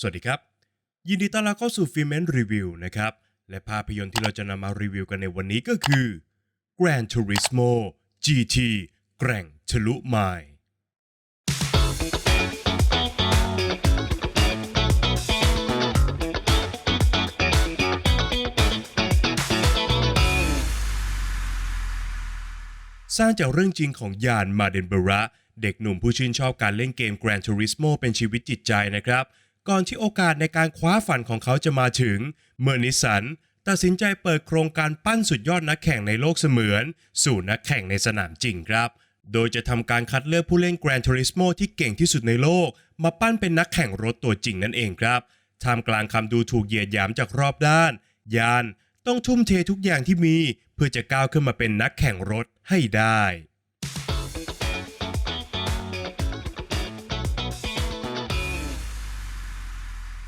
สวัสดีครับ ยินดีต้อนรับเข้าสู่ฟิเมนรีวิวนะครับ และภาพยนตร์ที่เราจะนำมารีวิวกันในวันนี้ก็คือ Gran Turismo GT แกร่งทะลุไมล์สร้างจากเรื่องจริงของยานมาเดนเบระ เด็กหนุ่มผู้ชื่นชอบการเล่นเกม Gran Turismo เป็นชีวิตจิตใจนะครับ ก่อนที่โอกาสในการคว้าฝันของเขาจะมาถึง เมื่อนิสันตัดสินใจเปิดโครงการปั้นสุดยอดนักแข่งในโลกเสมือน สู่นักแข่งในสนามจริงครับ โดยจะทำการคัดเลือกผู้เล่น Gran Turismo ที่เก่งที่สุดในโลก มาปั้นเป็นนักแข่งรถตัวจริงนั่นเองครับท่ามกลางคำดูถูกเหยียดหยามจากรอบด้าน ยานต้องทุ่มเททุกอย่างที่มี เพื่อจะก้าวขึ้นมาเป็นนักแข่งรถให้ได้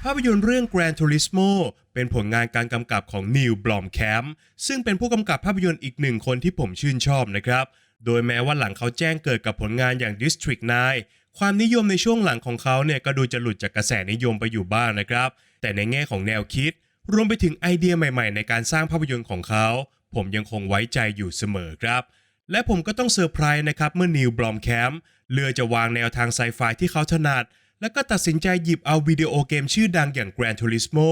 ภาพยนตร์เรื่อง Gran Turismo เป็นผลงานการกำกับของนิวบลอมแคมซึ่งเป็นผู้กำกับภาพยนตร์อีกหนึ่งคนที่ผมชื่นชอบนะครับ โดยแม้ว่าหลังเขาแจ้งเกิดกับผลงานอย่าง District 9 ความนิยมในช่วงหลังของเขาเนี่ยก็ดูจะหลุดจากกระแสนิยมไปอยู่บ้างนะครับ แต่ในแง่ของแนวคิด รวมไปถึงไอเดียใหม่ๆ ในการสร้างภาพยนตร์ของเขา ผมยังคงไว้ใจอยู่เสมอครับและผมก็ต้องเซอร์ไพรส์นะครับเมื่อนิวบลอมแคมเลือจะวางแนวทางไซไฟที่เขาถนัด แล้วก็ตัดสินใจหยิบเอาวิดีโอเกมชื่อดังอย่าง Gran Turismo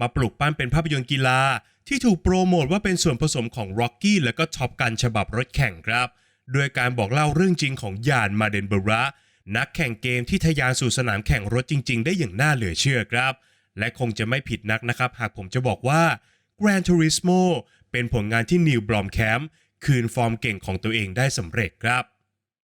มาปลูกปั้นเป็นภาพยนตร์กีฬา ที่ถูกโปรโมทว่าเป็นส่วนผสมของ Rocky และก็ท็อปกันฉบับรถแข่งครับด้วยการบอกเล่าเรื่องจริงของยานมาเดนเบระนักแข่งเกมที่ทะยานสู่สนามแข่งรถจริง ๆ ได้อย่างน่าเหลือเชื่อครับ และคงจะไม่ผิดนักนะครับ หากผมจะบอกว่า Gran Turismo เป็นผลงานที่นิวบลอมแคมคืนฟอร์มเก่งของตัวเองได้สำเร็จครับ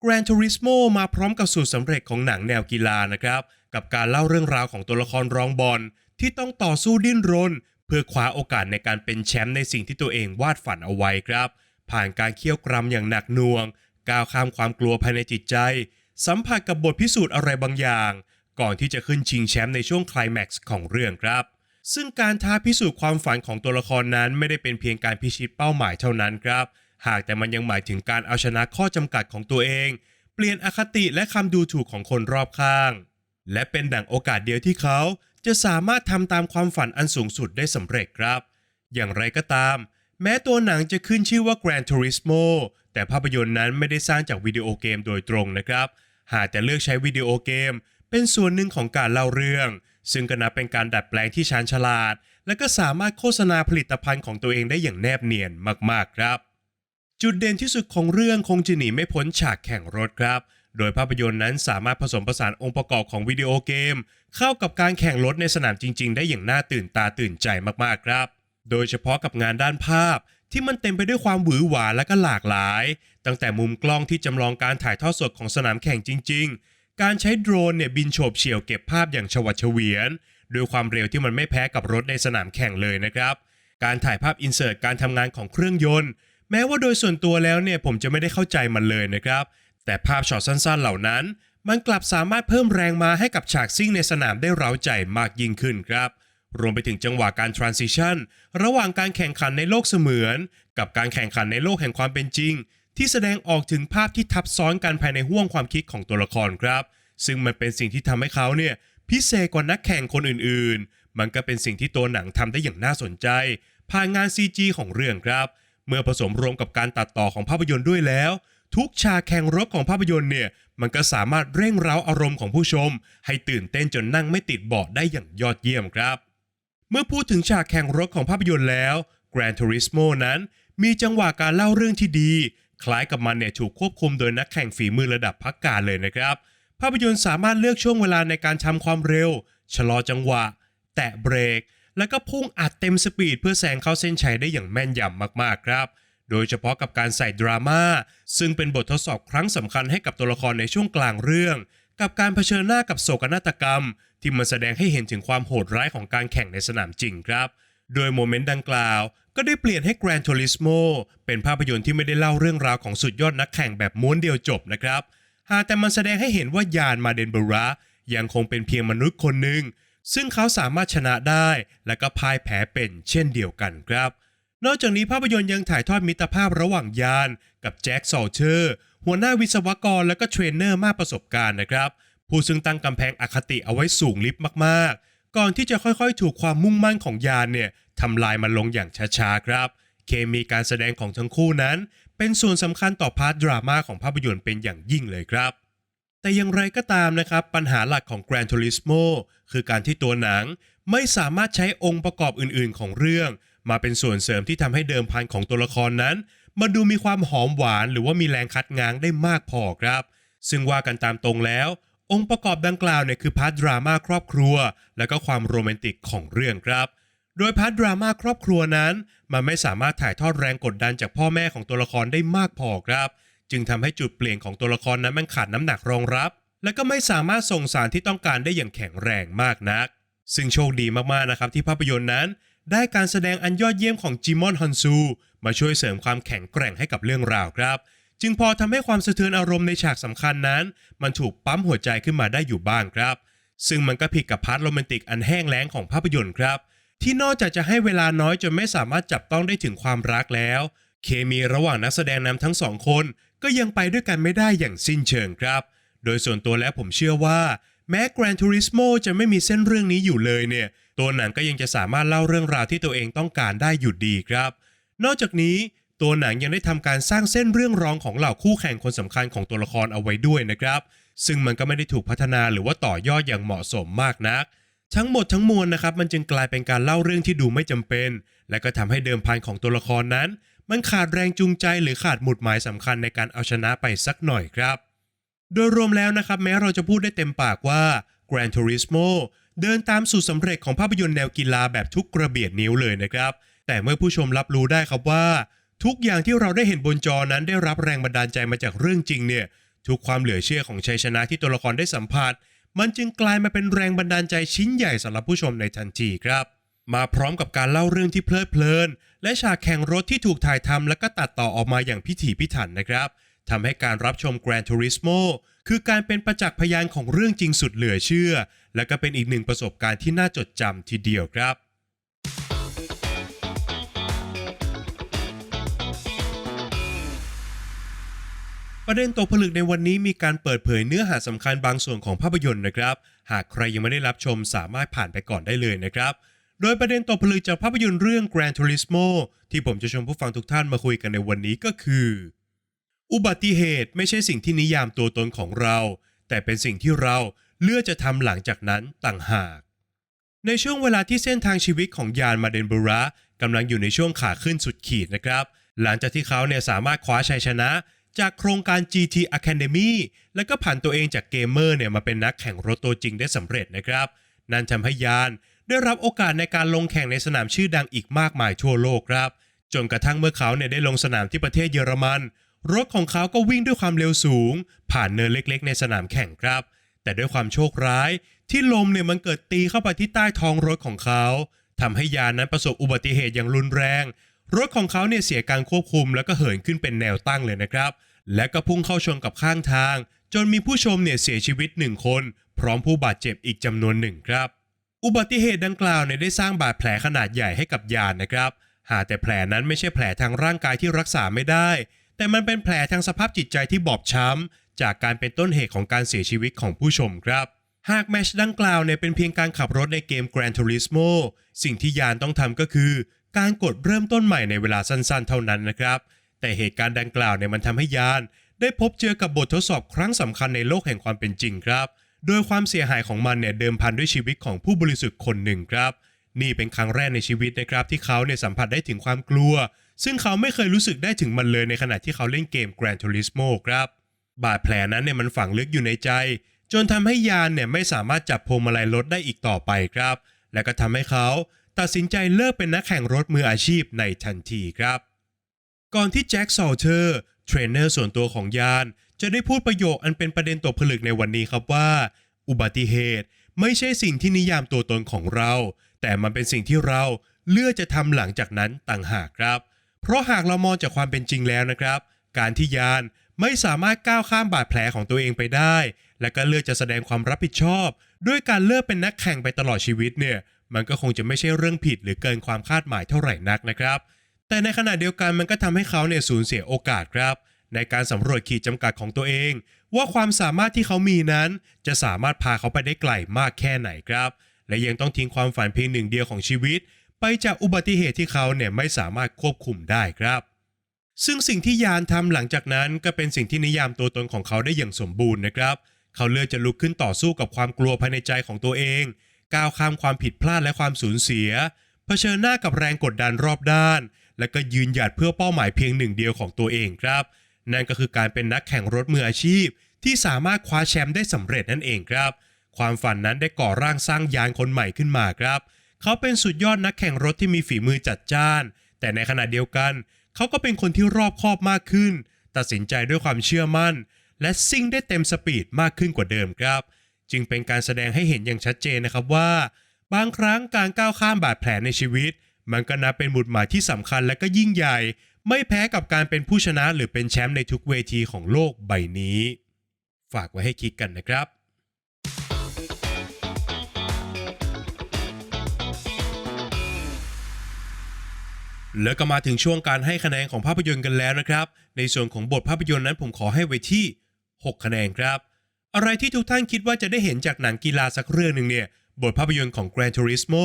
Gran Turismo มาพร้อมกับสูตรสำเร็จของหนังแนวกีฬานะครับ กับการเล่าเรื่องราวของตัวละครรองบอลที่ต้องต่อสู้ดิ้นรน เพื่อคว้าโอกาสในการเป็นแชมป์ในสิ่งที่ตัวเองวาดฝันเอาไว้ครับ ผ่านการเคี่ยวกรำอย่างหนักหน่วง ก้าวข้ามความกลัวภายในจิตใจ สัมผัสกับบทพิสูจน์อะไรบางอย่าง ก่อนที่จะขึ้นชิงแชมป์ในช่วงคลแม็กซ์ของเรื่องครับ ซึ่งการท้าพิสูจน์ความฝันของตัวละครนั้นไม่ได้เป็นเพียงการพิชิตเป้าหมายเท่านั้นครับ หากแต่มันยังหมายถึงการเอาชนะข้อจำกัดของตัวเอง เปลี่ยนอคติและคำดูถูกของคนรอบข้าง และเป็นดั่งโอกาสเดียวที่เขาจะสามารถทำตามความฝันอันสูงสุดได้สำเร็จครับ อย่างไรก็ตาม แม้ตัวหนังจะขึ้นชื่อว่า Gran Turismo แต่ภาพยนตร์นั้นไม่ได้สร้างจากวิดีโอเกมโดยตรงนะครับ หากแต่เลือกใช้วิดีโอเกม เป็นส่วนหนึ่งของการเล่าเรื่อง ซึ่งก็นับเป็นการดัดแปลงที่ชาญฉลาด และก็สามารถโฆษณาผลิตภัณฑ์ของตัวเองได้อย่างแนบเนียนมากๆครับ จุดเด่นที่สุดของเรื่องคงจะหนีไม่พ้นฉากแข่งรถครับ โดยภาพยนตร์นั้นสามารถผสมผสานองค์ประกอบของวิดีโอเกม เข้ากับการแข่งรถในสนามจริง ๆ ได้อย่างน่าตื่นตาตื่นใจมากๆครับ โดยเฉพาะกับงานด้านภาพที่มันเต็มไปด้วยความหวือหวาและก็หลากหลาย ตั้งแต่มุมกล้องที่จำลองการถ่ายทอดสดของสนามแข่งจริง ๆ การใช้โดรนเนี่ยบินโฉบเฉี่ยวเก็บภาพอย่างฉวัดเฉวียนด้วยความเร็วที่มันไม่แพ้กับรถในสนามแข่งเลยนะครับ การถ่ายภาพอินเสิร์ตการทำงานของเครื่องยนต์ แม้ว่าโดยส่วนตัวแล้วเนี่ยผมจะไม่ได้เข้าใจมันเลยนะครับ แต่ภาพช็อตสั้นๆเหล่านั้น มันกลับสามารถเพิ่มแรงมาให้กับฉากซิ่งในสนามได้เร้าใจมากยิ่งขึ้นครับ รวมไปถึงจังหวะการ transition ระหว่างการแข่งขันในโลกเสมือน กับการแข่งขันในโลกแห่งความเป็นจริง ที่แสดงออกถึงภาพที่ทับซ้อนกันภายในห้วงความคิดของตัวละครครับ ซึ่งมันเป็นสิ่งที่ทำให้เขาเนี่ยพิเศษกว่านักแข่งคนอื่นๆ มันก็เป็นสิ่งที่ตัวหนังทำได้อย่างน่าสนใจ ผ่านงาน CG ของเรื่องครับ เมื่อผสมรวมกับการตัดต่อของภาพยนตร์ด้วยแล้ว ทุกฉากแข่งรถของภาพยนตร์เนี่ย มันก็สามารถเร่งเร้าอารมณ์ของผู้ชม ให้ตื่นเต้นจนนั่งไม่ติดเบาะได้อย่างยอดเยี่ยมครับ เมื่อพูดถึงฉากแข่งรถของภาพยนตร์แล้ว Gran Turismo นั้นมีจังหวะการเล่าเรื่องที่ดี คล้ายกับมันเนี่ยถูกควบคุมโดยนักแข่งฝีมือระดับพักการเลยนะครับ ภาพยนตร์สามารถเลือกช่วงเวลาในการทำความเร็ว ชะลอจังหวะ แตะเบรก แล้วก็พุ่งอัดเต็มสปีดเพื่อแซงเข้าเส้นชัยได้อย่างแม่นยำมากๆครับ โดยเฉพาะกับการใส่ดราม่าซึ่งเป็นบททดสอบครั้งสำคัญให้กับตัวละครในช่วงกลางเรื่อง กับการเผชิญหน้ากับโศกนาฏกรรม ที่มันแสดงให้เห็นถึงความโหดร้ายของการแข่งในสนามจริงครับ โดยโมเมนต์ดังกล่าวก็ได้เปลี่ยนให้ Gran Turismo เป็นภาพยนตร์ที่ไม่ได้เล่าเรื่องราวของสุดยอดนักแข่งแบบม้วนเดียวจบนะครับหากแต่มันแสดงให้เห็นว่ายานมาเดนเบระยังคงเป็นเพียงมนุษย์คนหนึ่ง ซึ่งเขาสามารถชนะได้และก็พ่ายแพ้เป็นเช่นเดียวกันครับ นอกจากนี้ภาพยนตร์ยังถ่ายทอดมิตรภาพระหว่างยานกับแจ็คซอลเชอร์หัวหน้าวิศวกรและก็เทรนเนอร์มากประสบการณ์นะครับ ผู้ซึ่งตั้งกำแพงอคติเอาไว้สูงลิฟต์มากๆ ก่อนที่จะค่อยๆ ถูกความมุ่งมั่นของยานเนี่ยทำลายมันลงอย่างช้าๆครับ เคมีการแสดงของทั้งคู่นั้น เป็นส่วนสำคัญต่อพาร์ทดราม่าของภาพยนตร์เป็นอย่างยิ่งเลยครับ แต่อย่างไรก็ตามนะครับ ปัญหาหลักของ Gran Turismo คือการที่ตัวหนังไม่สามารถใช้องค์ประกอบอื่นๆ ของเรื่อง มาเป็นส่วนเสริมที่ทำให้เดิมพันของตัวละครนั้นมาดูมีความหอมหวานหรือว่ามีแรงคัดง้างได้มากพอครับ ซึ่งว่ากันตามตรงแล้ว องค์ประกอบดังกล่าวเนี่ยคือพาร์ทดราม่าครอบครัว และก็ความโรแมนติกของเรื่องครับ โดยพาร์ทดราม่าครอบครัวนั้น มันไม่สามารถถ่ายทอดแรงกดดันจากพ่อแม่ของตัวละครได้มากพอครับ จึงทำให้จุดเปลี่ยนของตัวละครนั้นมันขาดน้ำหนักรองรับ และก็ไม่สามารถส่งสารที่ต้องการได้อย่างแข็งแรงมากนัก ซึ่งโชคดีมากๆนะครับที่ภาพยนตร์นั้น ได้การแสดงอันยอดเยี่ยมของจิมอนฮันซูมาช่วยเสริมความแข็งแกร่งให้กับเรื่องราวครับ จึงพอทำให้ความสะเทือนอารมณ์ในฉากสำคัญนั้น มันถูกปั๊มหัวใจขึ้นมาได้อยู่บ้างครับ ซึ่งมันก็ผิดกับพาร์ทโรแมนติกอันแห้งแล้งของภาพยนตร์ครับที่นอกจากจะให้เวลาน้อยจนไม่สามารถจับต้องได้ถึงความรักแล้ว เคมีระหว่างนักแสดงนำทั้งสองคน ก็ยังไปด้วยกันไม่ได้อย่างสิ้นเชิงครับ โดยส่วนตัวแล้วผมเชื่อว่า แม้ Gran Turismo จะไม่มีเส้นเรื่องนี้อยู่เลยเนี่ย ตัวหนังก็ยังจะสามารถเล่าเรื่องราวที่ตัวเองต้องการได้อยู่ดีครับ นอกจากนี้ตัวหนังยังได้ทำการสร้างเส้นเรื่องรองของเหล่าคู่แข่งคนสำคัญของตัวละครเอาไว้ด้วยนะครับ ซึ่งมันก็ไม่ได้ถูกพัฒนาหรือว่าต่อยอดอย่างเหมาะสมมากนัก ทั้งหมดทั้งมวลนะครับมันจึงกลายเป็นการเล่าเรื่องที่ดูไม่จำเป็น และก็ทำให้เดิมพันของตัวละครนั้น มันขาดแรงจูงใจหรือขาดหมุดหมายสำคัญในการเอาชนะไปสักหน่อยครับ โดยรวมแล้วนะครับ แม้เราจะพูดได้เต็มปากว่า Gran Turismo เดินตามสูตรสำเร็จของภาพยนตร์แนวกีฬาแบบทุกกระเบียดนิ้วเลยนะครับ แต่เมื่อผู้ชมรับรู้ได้ครับว่า ทุกอย่างที่เราได้เห็นบนจอนั้นได้รับแรงบันดาลใจมาจากเรื่องจริงเนี่ย ทุกความเหลือเชื่อของชัยชนะที่ตัวละครได้สัมผัส มันจึงกลายมาเป็นแรงบันดาลใจชิ้นใหญ่สำหรับผู้ชมในทันทีครับ มาพร้อมกับการเล่าเรื่องที่เพลิดเพลิน และฉากแข่งรถที่ถูกถ่ายทำและก็ตัดต่อออกมาอย่างพิถีพิถันนะครับทำให้การรับชม Gran Turismo คือการเป็นประจักษ์พยานของเรื่องจริงสุดเหลือเชื่อ และก็เป็นอีกหนึ่งประสบการณ์ที่น่าจดจำทีเดียวครับประเด็นตกผลึกในวันนี้มีการเปิดเผยเนื้อหาสำคัญบางส่วนของภาพยนตร์นะครับ หากใครยังไม่ได้รับชมสามารถผ่านไปก่อนได้เลยนะครับ โดยประเด็นตกผลึกจากภาพยนตร์เรื่อง Gran Turismo ที่ผมจะชวนผู้ฟังทุกท่านมาคุยกันในวันนี้ก็คือ อุบัติเหตุไม่ใช่สิ่งที่นิยามตัวตนของเรา แต่เป็นสิ่งที่เราเลือกจะทำหลังจากนั้นต่างหาก ในช่วงเวลาที่เส้นทางชีวิตของยานมาเดนบุระกำลังอยู่ในช่วงขาขึ้นสุดขีดนะครับ หลังจากที่เขาเนี่ยสามารถคว้าชัยชนะ จากโครงการ GT Academy และก็ผ่านตัวเองจากเกมเมอร์เนี่ยมาเป็นนักแข่งรถตัวจริงได้สำเร็จนะครับ นั่นทำให้ยาน ได้รับโอกาสในการลงแข่งในสนามชื่อดังอีกมากมายทั่วโลกครับ จนกระทั่งเมื่อเขาเนี่ยได้ลงสนามที่ประเทศเยอรมัน รถของเขาก็วิ่งด้วยความเร็วสูง ผ่านเนินเล็กๆ ในสนามแข่งครับ แต่ด้วยความโชคร้าย ที่ลมเนี่ยมันเกิดตีเข้าไปที่ใต้ท้องรถของเขาทำให้ยานนั้นประสบอุบัติเหตุอย่างรุนแรง รถของเขาเนี่ยเสียการควบคุมแล้วก็เหินขึ้นเป็นแนวตั้งเลยนะครับ และก็พุ่งเข้าชนกับข้างทาง จนมีผู้ชมเนี่ยเสียชีวิตหนึ่งคน พร้อมผู้บาดเจ็บอีกจำนวนหนึ่งครับ อุบัติเหตุดังกล่าวเนี่ยได้สร้างบาดแผลขนาดใหญ่ให้กับยานนะครับ หากแต่แผลนั้นไม่ใช่แผลทางร่างกายที่รักษาไม่ได้ แต่มันเป็นแผลทางสภาพจิตใจที่บอบช้ำ จากการเป็นต้นเหตุของการเสียชีวิตของผู้ชมครับ หากแมชดังกล่าวเนี่ยเป็นเพียงการขับรถในเกม Gran Turismo สิ่งที่ยานต้องทำก็คือ การกดเริ่มต้นใหม่ในเวลาสั้นๆ เท่านั้นนะครับ แต่เหตุการณ์ดังกล่าวเนี่ยมันทำให้ยาน ได้พบเจอกับบททดสอบครั้งสำคัญในโลกแห่งความเป็นจริงครับ โดยความเสียหายของมันเนี่ยเดิมพันด้วยชีวิตของผู้บริสุทธิ์คนหนึ่งครับ นี่เป็นครั้งแรกในชีวิตนะครับที่เขาเนี่ยสัมผัสได้ถึงความกลัว ซึ่งเขาไม่เคยรู้สึกได้ถึงมันเลยในขณะที่เขาเล่นเกม Gran Turismo ครับ บาดแผลนั้นเนี่ยมันฝังลึกอยู่ในใจ จนทำให้ยานเนี่ยไม่สามารถจับพวงมาลัยรถได้อีกต่อไปครับ และก็ทำให้เขาตัดสินใจเลิกเป็นนักแข่งรถมืออาชีพในทันทีครับ ก่อนที่แจ็คซอลเทอร์เทรนเนอร์ส่วนตัวของยาน จะได้พูดประโยคอันเป็นประเด็นตกผลึกในวันนี้ครับว่า อุบัติเหตุไม่ใช่สิ่งที่นิยามตัวตนของเรา แต่มันเป็นสิ่งที่เราเลือกจะทำหลังจากนั้นต่างหากครับ เพราะหากเรามองจากความเป็นจริงแล้วนะครับ การที่ยานไม่สามารถก้าวข้ามบาดแผลของตัวเองไปได้ และก็เลือกจะแสดงความรับผิดชอบ ด้วยการเลิกเป็นนักแข่งไปตลอดชีวิตเนี่ย มันก็คงจะไม่ใช่เรื่องผิดหรือเกินความคาดหมายเท่าไหร่นักนะครับ แต่ในขณะเดียวกันมันก็ทำให้เขาเนี่ยสูญเสียโอกาสครับ ในการสำรวจขีดจำกัดของตัวเอง ว่าความสามารถที่เขามีนั้น จะสามารถพาเขาไปได้ไกลมากแค่ไหนครับ และยังต้องทิ้งความฝันเพียงหนึ่งเดียวของชีวิต ไปจากอุบัติเหตุที่เขาเนี่ยไม่สามารถควบคุมได้ครับ ซึ่งสิ่งที่ยานทำหลังจากนั้นก็เป็นสิ่งที่นิยามตัวตนของเขาได้อย่างสมบูรณ์นะครับ เขาเลือกจะลุกขึ้นต่อสู้กับความกลัวภายในใจของตัวเอง ก้าวข้ามความผิดพลาดและความสูญเสีย เผชิญหน้ากับแรงกดดันรอบด้าน และก็ยืนหยัดเพื่อเป้าหมายเพียงหนึ่งเดียวของตัวเองครับ นั่นก็คือการเป็นนักแข่งรถมืออาชีพ ที่สามารถคว้าแชมป์ได้สำเร็จนั่นเองครับ ความฝันนั้นได้ก่อร่างสร้างยานคนใหม่ขึ้นมาครับ เขาเป็นสุดยอดนักแข่งรถที่มีฝีมือจัดจ้าน แต่ในขณะเดียวกัน เขาก็เป็นคนที่รอบคอบมากขึ้น ตัดสินใจด้วยความเชื่อมั่น และซิ่งได้เต็มสปีดมากขึ้นกว่าเดิมครับ จึงเป็นการแสดงให้เห็นอย่างชัดเจนนะครับว่า บางครั้งการก้าวข้ามบาดแผลในชีวิต มันก็นับเป็นบุตรหมายที่สำคัญและก็ยิ่งใหญ่ ไม่แพ้กับการเป็นผู้ชนะหรือเป็นแชมป์ในทุกเวทีของโลกใบนี้ ฝากไว้ให้คิดกันนะครับแล้วก็มาถึงช่วงการให้คะแนนของภาพยนตร์กันแล้วนะครับ ในส่วนของบทภาพยนตร์นั้นผมขอให้ไว้ที่ 6 คะแนนครับ อะไรที่ทุกท่านคิดว่าจะได้เห็นจากหนังกีฬาสักเรื่องหนึ่งเนี่ย บทภาพยนตร์ของ Gran Turismo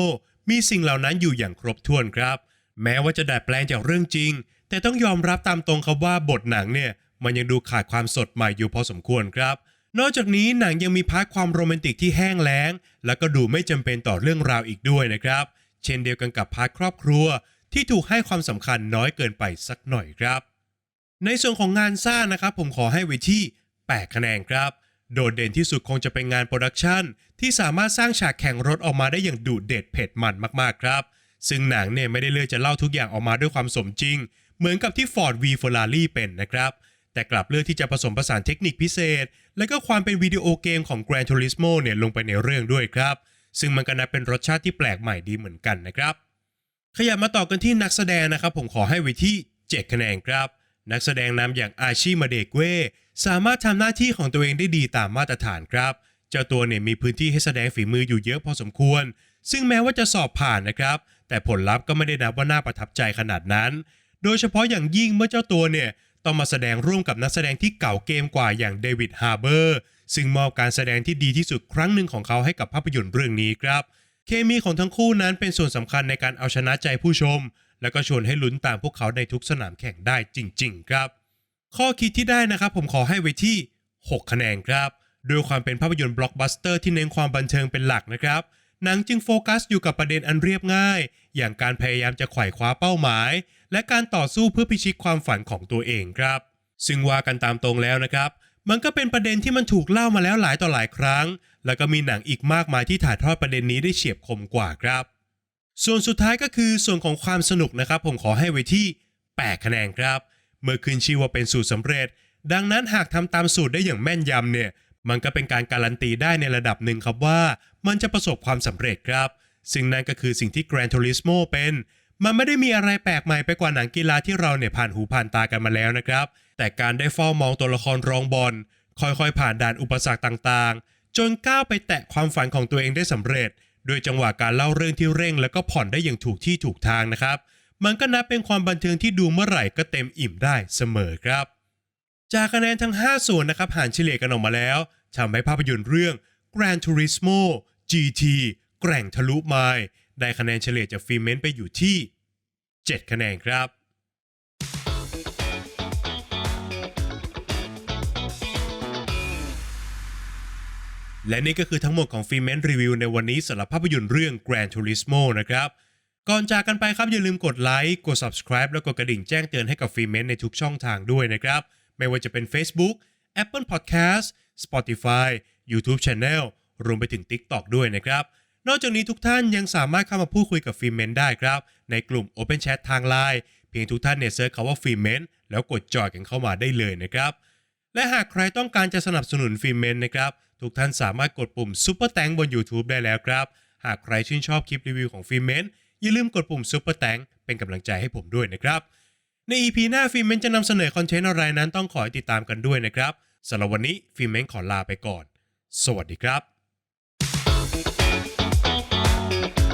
มีสิ่งเหล่านั้นอยู่อย่างครบถ้วนครับ แม้ว่าจะดัดแปลงจากเรื่องจริง แต่ต้องยอมรับตามตรงครับว่าบทหนังเนี่ยมันยังดูขาดความสดใหม่อยู่พอสมควรครับ นอกจากนี้หนังยังมีพาร์ทความโรแมนติกที่แห้งแล้ง แล้วก็ดูไม่จำเป็นต่อเรื่องราวอีกด้วยนะครับ เช่นเดียวกันกับพาร์ทครอบครัว ที่ถูกให้ความสำคัญน้อยเกินไปสักหน่อยครับ ในส่วนของงานสร้างนะครับ ผมขอให้ไว้ที่8คะแนนครับ โดดเด่นที่สุดคงจะเป็นงานโปรดักชันที่สามารถสร้างฉากแข่งรถออกมาได้อย่างดุเด็ดเผ็ดมันมากๆครับ ซึ่งหนังเนี่ยไม่ได้เลือกจะเล่าทุกอย่างออกมาด้วยความสมจริง เหมือนกับที่ Ford V Ferrari เป็นนะครับ แต่กลับเลือกที่จะผสมผสานเทคนิคพิเศษ และก็ความเป็นวิดีโอเกมของ Gran Turismo เนี่ยลงไปในเรื่องด้วยครับ ซึ่งมันก็นับเป็นรสชาติที่แปลกใหม่ดีเหมือนกันนะครับ ขยับมาต่อกันที่นักแสดงนะครับ ผมขอให้ไว้ที่ 7 คะแนนครับ นักแสดงนำอย่างอาชิมาเดเกเวสามารถทำหน้าที่ของตัวเองได้ดีตามมาตรฐานครับ เจ้าตัวเนี่ยมีพื้นที่ให้แสดงฝีมืออยู่เยอะพอสมควร ซึ่งแม้ว่าจะสอบผ่านนะครับ แต่ผลลัพธ์ก็ไม่ได้นับว่าน่าประทับใจขนาดนั้น โดยเฉพาะอย่างยิ่งเมื่อเจ้าตัวเนี่ยต้องมาแสดงร่วมกับนักแสดงที่เก่าเกมกว่าอย่างเดวิดฮาร์เบอร์ซึ่งมอบการแสดงที่ดีที่สุดครั้งหนึ่งของเขาให้กับภาพยนตร์เรื่องนี้ครับ เคมีของทั้งคู่นั้นเป็นส่วนสำคัญในการเอาชนะใจผู้ชม แล้วก็ชวนให้ลุ้นตามพวกเขาในทุกสนามแข่งได้จริง ๆ ครับ ข้อคิดที่ได้นะครับผมขอให้ไว้ที่ 6 คะแนนครับโดยความเป็นภาพยนตร์บล็อกบัสเตอร์ที่เน้นความบันเทิงเป็นหลักนะครับหนังจึงโฟกัสอยู่กับประเด็นอันเรียบง่าย อย่างการพยายามจะไขว่คว้าเป้าหมาย และการต่อสู้เพื่อพิชิตความฝันของตัวเองครับ ซึ่งว่ากันตามตรงแล้วนะครับ มันก็เป็นประเด็นที่มันถูกเล่ามาแล้วหลายต่อหลายครั้ง แล้วก็มีหนังอีกมากมายที่ถ่ายทอดประเด็นนี้ได้เฉียบคมกว่าครับ ส่วนสุดท้ายก็คือส่วนของความสนุกนะครับ ผมขอให้ไว้ที่8คะแนนครับ เมื่อขึ้นชื่อว่าเป็นสูตรสำเร็จ ดังนั้นหากทำตามสูตรได้อย่างแม่นยำเนี่ยมันก็เป็นการการันตีได้ในระดับหนึ่งครับว่า มันจะประสบความสำเร็จครับ ซึ่งนั่นก็คือสิ่งที่ Gran Turismo เป็น มันไม่ได้มีอะไรแปลกใหม่ไปกว่าหนังกีฬาที่เราเนี่ยผ่านหูผ่านตากันมาแล้วนะครับ แต่การได้เฝ้ามองตัวละครรองบอลค่อยๆ ผ่านด่านอุปสรรคต่างๆ จนก้าวไปแตะความฝันของตัวเองได้สำเร็จ โดยจังหวะการเล่าเรื่องที่เร่ง แล้วก็ผ่อนได้อย่างถูกที่ถูกทางนะครับ มันก็นับเป็นความบันเทิงที่ดูเมื่อไหร่ก็เต็มอิ่มได้เสมอครับ จากคะแนนทั้ง 5 ส่วนนะครับหารเฉลี่ยกันออกมาแล้วทำให้ภาพยนตร์เรื่อง Gran Turismo GT แกร่งทะลุไมล์ ได้คะแนนเฉลี่ยจากฟิเมนไปอยู่ที่ 7 คะแนนครับ และนี่ก็คือทั้งหมดของฟิเมนรีวิวในวันนี้สำหรับภาพยนตร์เรื่อง Gran Turismo นะครับก่อนจากกันไปครับอย่าลืมกดไลค์กด subscribe แล้วกดกระดิ่งแจ้งเตือนให้กับฟิเมนในทุกช่องทางด้วยนะครับ ไม่ว่าจะเป็น Facebook Apple Podcast Spotify YouTube Channel รวมไปถึง TikTok ด้วยนะครับ นอกจากนี้ทุกท่านยังสามารถเข้ามาพูดคุยกับฟิเมนได้ครับ ในกลุ่ม Open Chat ทาง Line เพียงทุกท่านเนี่ยเซิร์ชคำว่าฟิเมนแล้วกดจอยกันเข้ามาได้เลยนะครับ และหากใครต้องการจะสนับสนุนฟิเมนนะครับ ทุกท่านสามารถกดปุ่ม Super t h a n k บน YouTube ได้แล้วครับ หากใครชื่นชอบคลิปรีวิวของฟิเมนอย่าลืมกดปุ่ม Super t h a n k เป็นกำลังใจให้ผมด้วยนะครับ ใน EP หน้าฟิเมนจะนำเสนอคอนเทนต์อะไรนั้นต้องขอติดตามกันด้วยนะครับสำหรับวันนี้ฟิเมนขอลาไปก่อน สวัสดีครับ thank you